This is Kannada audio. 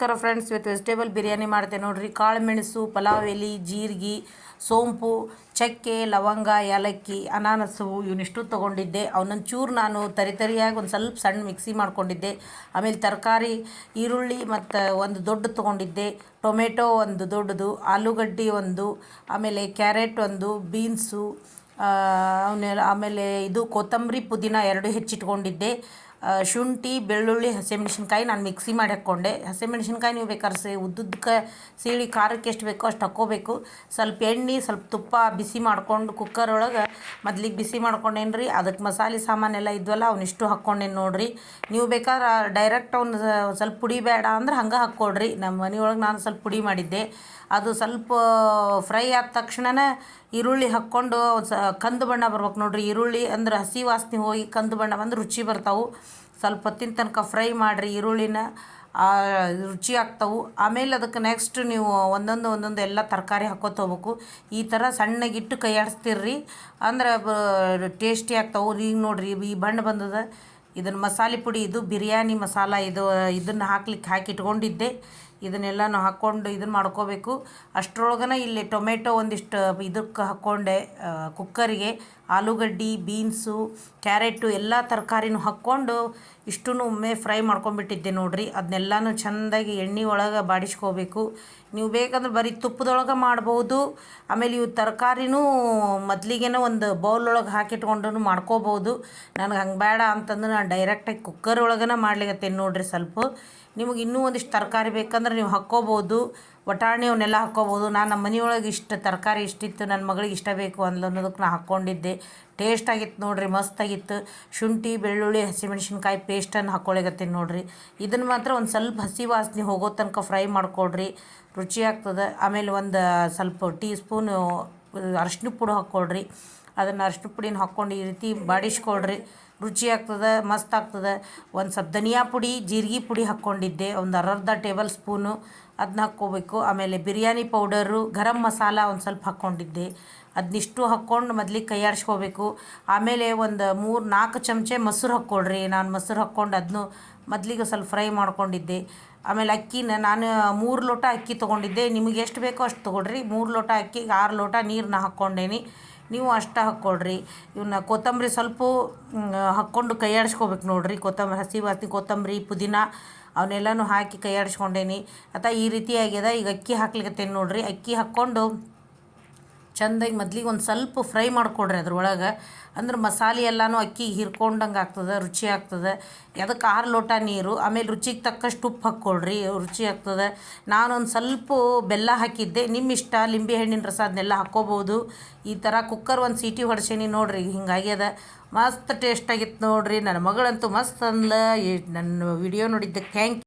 ನಮಸ್ಕಾರ ಫ್ರೆಂಡ್ಸ್ ಇವತ್ತು ವೆಜಿಟೇಬಲ್ ಬಿರಿಯಾನಿ ಮಾಡ್ತೆ ನೋಡ್ರಿ. ಕಾಳು ಮೆಣಸು ಪಲಾವ್ ಎಲೆ, ಜೀರಿಗೆ, ಸೋಂಪು, ಚಕ್ಕೆ, ಲವಂಗ, ಏಲಕ್ಕಿ, ಅನಾನಸು, ಇವನಿಷ್ಟು ತೊಗೊಂಡಿದ್ದೆ. ಅವನೊಂದು ಚೂರು ನಾನು ತರಿತರಿಯಾಗಿ ಒಂದು ಸ್ವಲ್ಪ ಸಣ್ಣ ಮಿಕ್ಸಿ ಮಾಡ್ಕೊಂಡಿದ್ದೆ. ಆಮೇಲೆ ತರಕಾರಿ, ಈರುಳ್ಳಿ ಮತ್ತು ಒಂದು ದೊಡ್ಡ ತೊಗೊಂಡಿದ್ದೆ. ಟೊಮೆಟೊ ಒಂದು ದೊಡ್ಡದು, ಆಲೂಗಡ್ಡೆ ಒಂದು, ಆಮೇಲೆ ಕ್ಯಾರೆಟ್ ಒಂದು, ಬೀನ್ಸು ಅವನ್ನೆಲ್ಲ ಆಮೇಲೆ ಇದು ಕೊತ್ತಂಬರಿ ಪುದೀನ ಎರಡು ಹೆಚ್ಚಿಟ್ಕೊಂಡಿದ್ದೆ. ಶುಂಠಿ, ಬೆಳ್ಳುಳ್ಳಿ, ಹಸಿಮೆಣ್ಸಿನ್ಕಾಯಿ ನಾನು ಮಿಕ್ಸಿ ಮಾಡಿ ಹಾಕ್ಕೊಂಡೆ. ಹಸಿಮೆಣ್ಸಿನ್ಕಾಯಿ ನೀವು ಬೇಕಾದ್ರೆ ಸೇ ಸೀಳಿ ಖಾರಕ್ಕೆ ಎಷ್ಟು ಬೇಕೋ ಅಷ್ಟು ಹಾಕ್ಕೋಬೇಕು. ಸ್ವಲ್ಪ ಎಣ್ಣೆ, ಸ್ವಲ್ಪ ತುಪ್ಪ ಬಿಸಿ ಮಾಡ್ಕೊಂಡು ಕುಕ್ಕರ್ ಒಳಗೆ ಮೊದ್ಲಿಗೆ ಬಿಸಿ ಮಾಡ್ಕೊಂಡೇನು ರೀ ಅದಕ್ಕೆ ಮಸಾಲೆ ಸಾಮಾನೆಲ್ಲ ಇದ್ವಲ್ಲ ಅವನಿಷ್ಟು ಹಾಕ್ಕೊಂಡೇನು ನೋಡಿರಿ. ನೀವು ಬೇಕಾದ್ರೆ ಡೈರೆಕ್ಟ್ ಅವ್ನು ಸ್ವಲ್ಪ ಪುಡಿ ಬೇಡ ಅಂದ್ರೆ ಹಂಗೆ ಹಾಕ್ಕೊಳ್ರಿ. ನಮ್ಮ ಮನೆಯೊಳಗೆ ನಾನು ಸ್ವಲ್ಪ ಪುಡಿ ಮಾಡಿದ್ದೆ. ಅದು ಸ್ವಲ್ಪ ಫ್ರೈ ಆದ ತಕ್ಷಣನೇ ಈರುಳ್ಳಿ ಹಾಕ್ಕೊಂಡು ಸ, ಕಂದು ಬಣ್ಣ ಬರ್ಬೇಕು ನೋಡಿರಿ. ಈರುಳ್ಳಿ ಅಂದ್ರೆ ಹಸಿ ವಾಸನೆ ಹೋಗಿ ಕಂದು ಬಣ್ಣ ಬಂದು ರುಚಿ ಬರ್ತಾವೆ. ಸ್ವಲ್ಪ ಹೊತ್ತಿನ ತನಕ ಫ್ರೈ ಮಾಡಿರಿ, ಈರುಳ್ಳಿನ ರುಚಿ ಆಗ್ತವೆ. ಆಮೇಲೆ ಅದಕ್ಕೆ ನೆಕ್ಸ್ಟ್ ನೀವು ಒಂದೊಂದು ಒಂದೊಂದು ಎಲ್ಲ ತರಕಾರಿ ಹಾಕೋತ ಹೋಗ್ಬೇಕು. ಈ ಥರ ಸಣ್ಣಗಿಟ್ಟು ಕೈ ಆಡಿಸ್ತಿರ್ರಿ ಅಂದ್ರೆ ಟೇಸ್ಟಿ ಆಗ್ತಾವೆ. ಈಗ ನೋಡಿರಿ, ಈ ಬಣ್ಣ ಬಂದದ. ಇದನ್ನು ಮಸಾಲೆ ಪುಡಿ, ಇದು ಬಿರಿಯಾನಿ ಮಸಾಲ, ಇದು, ಇದನ್ನು ಹಾಕ್ಲಿಕ್ಕೆ ಹಾಕಿ ಇದನ್ನೆಲ್ಲನೂ ಹಾಕ್ಕೊಂಡು ಇದನ್ನು ಮಾಡ್ಕೋಬೇಕು. ಅಷ್ಟರೊಳಗನ ಇಲ್ಲಿ ಟೊಮೆಟೊ ಒಂದಿಷ್ಟು ಇದಕ್ಕೆ ಹಾಕ್ಕೊಂಡೆ ಕುಕ್ಕರಿಗೆ. ಆಲೂಗಡ್ಡೆ, ಬೀನ್ಸು, ಕ್ಯಾರೆಟು ಎಲ್ಲ ತರಕಾರಿನೂ ಹಾಕ್ಕೊಂಡು ಇಷ್ಟೂ ಒಮ್ಮೆ ಫ್ರೈ ಮಾಡ್ಕೊಂಬಿಟ್ಟಿದ್ದೆ ನೋಡಿರಿ. ಅದನ್ನೆಲ್ಲನೂ ಚೆಂದಾಗಿ ಎಣ್ಣೆ ಒಳಗೆ ಬಾಡಿಸ್ಕೋಬೇಕು. ನೀವು ಬೇಕಂದ್ರೆ ಬರೀ ತುಪ್ಪದೊಳಗೆ ಮಾಡ್ಬೋದು. ಆಮೇಲೆ ಇವು ತರಕಾರಿನೂ ಮೊದಲಿಗೆನ ಒಂದು ಬೌಲ್ ಒಳಗೆ ಹಾಕಿಟ್ಕೊಂಡು ಮಾಡ್ಕೋಬೋದು. ನನಗೆ ಹಂಗೆ ಬೇಡ ಅಂತಂದ್ರೆ ನಾನು ಡೈರೆಕ್ಟಾಗಿ ಕುಕ್ಕರ್ ಒಳಗನ ಮಾಡ್ಲಿಕ್ಕೆ ನೋಡಿರಿ ಸ್ವಲ್ಪ. ನಿಮಗೆ ಇನ್ನೂ ಒಂದಿಷ್ಟು ತರಕಾರಿ ಬೇಕಂದ್ರೆ ನೀವು ಹಾಕ್ಕೋಬೋದು ವಟಾಣಿ ಅವನ್ನೆಲ್ಲ ಹಾಕ್ಕೋಬೋದು, ನಾನು ನಮ್ಮ ಮನೆಯೊಳಗೆ ಇಷ್ಟು, ತರಕಾರಿ ಇಷ್ಟಿತ್ತು ನನ್ನ ಮಗಳಿಗೆ ಇಷ್ಟ ಬೇಕು ಅಂದ್ಲು ಅನ್ನೋದಕ್ಕೆ ನಾನು ಹಾಕ್ಕೊಂಡಿದ್ದೆ. ಟೇಸ್ಟ್ ಆಗಿತ್ತು ನೋಡ್ರಿ, ಮಸ್ತಾಗಿತ್ತು. ಶುಂಠಿ, ಬೆಳ್ಳುಳ್ಳಿ, ಹಸಿಮೆಣ್ಸಿನ್ಕಾಯಿ ಪೇಸ್ಟನ್ನು ಹಾಕ್ಕೊಳಿಗತ್ತೀನಿ ನೋಡಿರಿ. ಇದನ್ನು ಮಾತ್ರ ಒಂದು ಸ್ವಲ್ಪ ಹಸಿ ವಾಸನೆ ಹೋಗೋ ತನಕ ಫ್ರೈ ಮಾಡ್ಕೊಳ್ರಿ. ರುಚಿ ಆಗ್ತದೆ. ಆಮೇಲೆ ಒಂದು ಸ್ವಲ್ಪ ಟೀ ಸ್ಪೂನು ಅರಶಿನ ಪುಡಿ ಹಾಕ್ಕೊಳ್ರಿ. ಅದನ್ನು ಅರಶಿನ ಪುಡಿನ ಹಾಕ್ಕೊಂಡು ಈ ರೀತಿ ಬಾಡಿಸ್ಕೊಳ್ರಿ ರುಚಿ ಆಗ್ತದೆ, ಮಸ್ತ್ ಆಗ್ತದೆ. ಒಂದು ಸ್ವಲ್ಪ ಧನಿಯಾ ಪುಡಿ, ಜೀರಿಗೆ ಪುಡಿ ಹಾಕ್ಕೊಂಡಿದ್ದೆ. ಒಂದು ಅರ್ಧ ಟೇಬಲ್ ಸ್ಪೂನು ಅದನ್ನ ಹಾಕ್ಕೋಬೇಕು. ಆಮೇಲೆ ಬಿರಿಯಾನಿ ಪೌಡರು, ಗರಂ ಮಸಾಲ ಒಂದು ಸ್ವಲ್ಪ ಹಾಕ್ಕೊಂಡಿದ್ದೆ. ಅದನ್ನಿಷ್ಟು ಹಾಕ್ಕೊಂಡು ಮೊದಲಿಗೆ ಕೈ ಆಡಿಸ್ಕೋಬೇಕು. ಆಮೇಲೆ ಒಂದು ಮೂರು, ನಾಲ್ಕು ಚಮಚೆ ಮೊಸರು ಹಾಕ್ಕೊಳ್ರಿ. ನಾನು ಮೊಸರು ಹಾಕ್ಕೊಂಡು ಅದನ್ನು ಮೊದಲಿಗೆ ಸ್ವಲ್ಪ ಫ್ರೈ ಮಾಡ್ಕೊಂಡಿದ್ದೆ. ಆಮೇಲೆ ಅಕ್ಕಿನ ನಾನು ಮೂರು ಲೋಟ ಅಕ್ಕಿ ತೊಗೊಂಡಿದ್ದೆ. ನಿಮಗೆ ಎಷ್ಟು ಬೇಕೋ ಅಷ್ಟು ತೊಗೊಳ್ರಿ. ಮೂರು ಲೋಟ ಅಕ್ಕಿಗೆ ಆರು ಲೋಟ ನೀರನ್ನ ಹಾಕ್ಕೊಂಡೇನಿ. ನೀವು ಅಷ್ಟು ಹಾಕ್ಕೊಳ್ರಿ ಇವನ್ನ ಕೊತ್ತಂಬರಿ ಸ್ವಲ್ಪ ಹಾಕ್ಕೊಂಡು ಕೈ ಆಡಿಸ್ಕೋಬೇಕು ನೋಡ್ರಿ. ಕೊತ್ತಂಬರಿ ಹಸಿ ವಾಸನೆ ಕೊತ್ತಂಬರಿ, ಪುದೀನ ಅವನ್ನೆಲ್ಲನೂ ಹಾಕಿ ಕೈ ಆಡಿಸ್ಕೊಂಡೇನಿ. ಅಥವಾ ಈ ರೀತಿ ಆಗ್ಯದ. ಈಗ ಅಕ್ಕಿ ಹಾಕ್ಲಿಕ್ಕತ್ತೇನೆ ನೋಡ್ರಿ. ಅಕ್ಕಿ ಹಾಕ್ಕೊಂಡು ಚೆಂದಾಗಿ ಮೊದ್ಲಿಗೆ ಒಂದು ಸ್ವಲ್ಪ ಫ್ರೈ ಮಾಡಿಕೊಡ್ರಿ ಅದ್ರೊಳಗೆ. ಅಂದ್ರೆ ಮಸಾಲೆ ಎಲ್ಲನೂ ಅಕ್ಕಿಗೆ ಹಿರ್ಕೊಂಡಂಗೆ ಆಗ್ತದೆ, ರುಚಿ ಆಗ್ತದೆ. ಅದಕ್ಕೆ ಆರು ಲೋಟ ನೀರು, ಆಮೇಲೆ ರುಚಿಗೆ ತಕ್ಕಷ್ಟು ಉಪ್ಪು ಹಾಕ್ಕೊಳ್ರಿ ರುಚಿ ಆಗ್ತದೆ. ನಾನೊಂದು ಸ್ವಲ್ಪ ಬೆಲ್ಲ ಹಾಕಿದ್ದೆ ನಿಮ್ಮ ಇಷ್ಟ, ಲಿಂಬೆ ಹಣ್ಣಿನ ರಸ ಅದನ್ನೆಲ್ಲ ಹಾಕ್ಕೋಬೋದು. ಈ ಥರ ಕುಕ್ಕರ್ ಒಂದು ಸೀಟಿ ಹೊಡ್ಸೇನಿ ನೋಡ್ರಿ ಹಿಂಗಾಗ್ಯದ ಮಸ್ತ್ ಟೇಸ್ಟ್ ಆಗಿತ್ತು ನೋಡ್ರಿ ನನ್ನ ಮಗಳಂತೂ ಮಸ್ತ್ ಅಂದ್ಲ ನನ್ನ ವಿಡಿಯೋ ನೋಡಿದ್ದಕ್ಕೆ ಥ್ಯಾಂಕ್